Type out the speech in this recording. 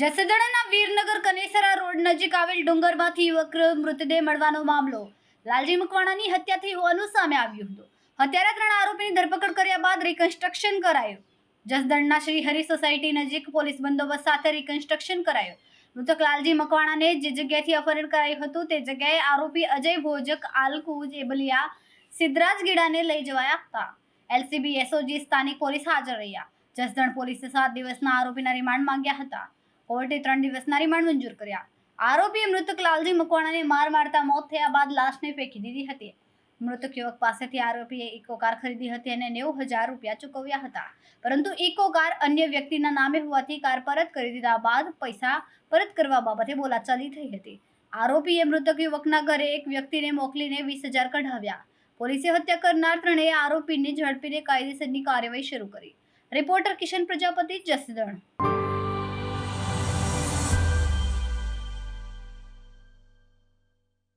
જસદણના Virnagar Kanesara road નજીક આવેલ ડુંગરમાંથી યુવક મૃતદેહ મળવાનો મામલો. લાલજી મકવાણાની હત્યા થઈ હોવાનું સામે આવ્યું હતું. હત્યારા ત્રણ આરોપીની ધરપકડ કર્યા બાદ રિકન્સ્ટ્રક્શન કરાયું. જસદણના શ્રી હરિ સોસાયટી નજીક પોલીસ બંદોબસ્ત સાથે રિકન્સ્ટ્રક્શન કરાયું. મૃતક લાલજી મકવાણાને જે જગ્યાએથી અપહરણ કરાયું હતું તે જગ્યાએ આરોપી અજય ભોજક, આલકુજ, એબલિયા, સિદ્ધરાજ ગીડાને લઈ જવાયા હતા. એલસીબી, એસઓજી, સ્થાનિક પોલીસ હાજર રહ્યા. જસદણ પોલીસે સાત દિવસના આરોપીના રિમાન્ડ માંગ્યા હતા. કોર્ટે ત્રણ દિવસના રિમાન્ડ મંજૂર કર્યા. આરોપીએ મૃતક લાલજી મકવાણાને માર મારતા મોત થયા બાદ લાશને ફેંકી દીધી હતી. મૃતક યુવક પાસેથી આરોપીએ ઇકો કાર ખરીદી હતી અને નેવું હજાર રૂપિયા ચૂકવ્યા હતા. પરંતુ ઇકો કાર અન્ય વ્યક્તિના નામે હોવાથી કાર પરત કરી દીધા બાદ પૈસા પરત કરવા બાબતે બોલાચાલી થઈ હતી. આરોપીએ મૃતક યુવકના ઘરે એક વ્યક્તિને મોકલીને વીસ હજાર કઢાવ્યા. પોલીસે હત્યા કરનાર ત્રણેય આરોપીને ઝડપીને કાયદેસરની કાર્યવાહી શરૂ કરી. રિપોર્ટર કિશન પ્રજાપતિ જસદણ.